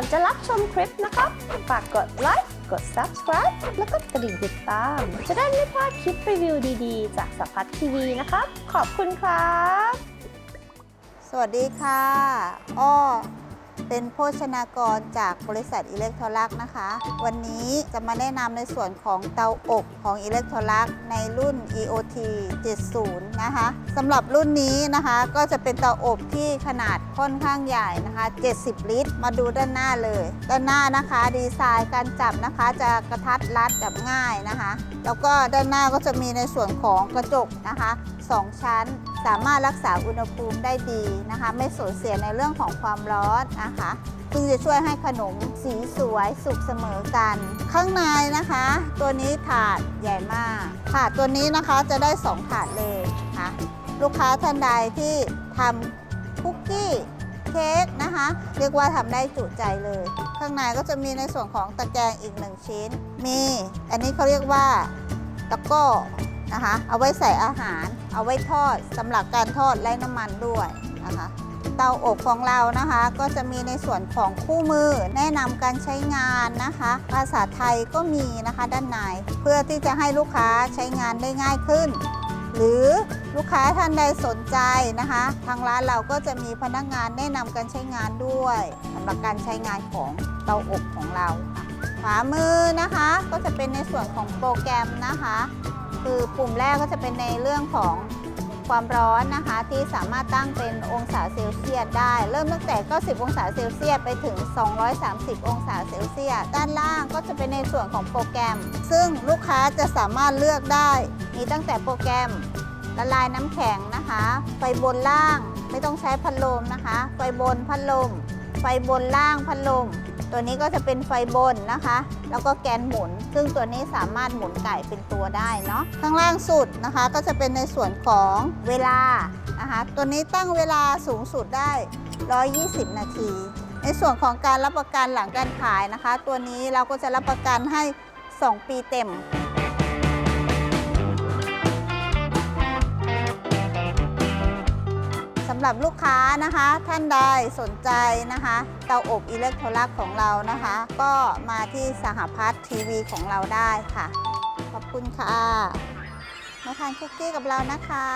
ก่อนจะรับชมคลิปนะครับ ฝากกดไลค์ กด subscribe แล้วก็กระดิ่งติดตาม จะได้ไม่พลาดคลิปรีวิวดีๆ จากสัพพัททีวีนะครับ ขอบคุณครับ สวัสดีค่ะ อ้อ เป็นโภชนากรจากบริษัทอิเล็กทรลักนะคะ วันนี้จะมาแนะนำในส่วนของเตาอบของอิเล็กทรลักในรุ่น EOT 70 นะคะสำหรับรุ่นนี้นะคะก็จะเป็นเตาอบที่ขนาดค่อนข้างใหญ่นะคะ 70 ลิตร มาดูด้านหน้าเลย ด้านหน้านะคะดีไซน์การจับนะคะจะกระทัดรัดจับง่ายนะคะ แล้วก็ด้านหน้าก็จะมีในส่วนของกระจกนะคะ 2 ชั้น สามารถรักษาอุณหภูมิได้ดีนะคะ ไม่สูญเสียในเรื่องของความร้อนนะคะซึ่งจะช่วยให้ขนมสีสวยสุกเสมอกัน ข้างในนะคะ ตัวนี้ถาดใหญ่มากถาดตัวนี้นะคะจะได้ 2 ถาดเลยค่ะลูกค้าท่านใดที่ทำคุกกี้เค้กนะคะ เรียกว่าทำได้จุใจเลย ข้างในก็จะมีในส่วนของตะแกรงอีกหนึ่งชิ้น มี อันนี้เขาเรียกว่าตะก้อ นะคะ เอาไว้ใส่อาหาร เอาไว้ทอดสำหรับการทอดไร้น้ำมันด้วยนะคะ เตาอบของเรานะคะก็จะมีในส่วนของคู่มือแนะนำการใช้งานนะคะ ภาษาไทยก็มีนะคะด้านใน เพื่อที่จะให้ลูกค้าใช้งานได้ง่ายขึ้น หรือลูกค้าท่านใดสนใจนะคะ ทางร้านเราก็จะมีพนักงานแนะนำการใช้งานด้วยสำหรับการใช้งานของเตาอบของเราค่ะขวามือนะคะก็จะเป็นในส่วนของโปรแกรมนะคะ คือปุ่มแรกก็จะเป็นในเรื่องของความร้อนนะคะ ที่สามารถตั้งเป็นองศาเซลเซียสได้ เริ่มตั้งแต่ 90 องศาเซลเซียสไปถึง 230 องศาเซลเซียสด้านล่างก็จะเป็นในส่วนของโปรแกรม ซึ่งลูกค้าจะสามารถเลือกได้ มีตั้งแต่โปรแกรมละลายน้ำแข็งนะคะ ไฟบนล่างไม่ต้องใช้พัดลมนะคะ ไฟบนพัดลม ไฟบนล่างพัดลม ตัวนี้ก็จะเป็นไฟบนนะคะ แล้วก็แกนหมุน ซึ่งตัวนี้สามารถหมุนไก่เป็นตัวได้เนาะข้างล่างสุดนะคะ ก็จะเป็นในส่วนของเวลานะคะ ตัวนี้ตั้งเวลาสูงสุดได้ 120 นาที ในส่วนของการรับประกันหลังการขายนะคะ ตัวนี้เราก็จะรับประกันให้ 2 ปีเต็มำหรับลูกค้านะคะ ท่านใดสนใจนะคะ เตาอบอิเล็กโทรลักของเรานะคะ ก็มาที่สหพัฒน์ทีวีของเราได้ค่ะ ขอบคุณค่ะ มาทานคุกกี้กับเรานะคะ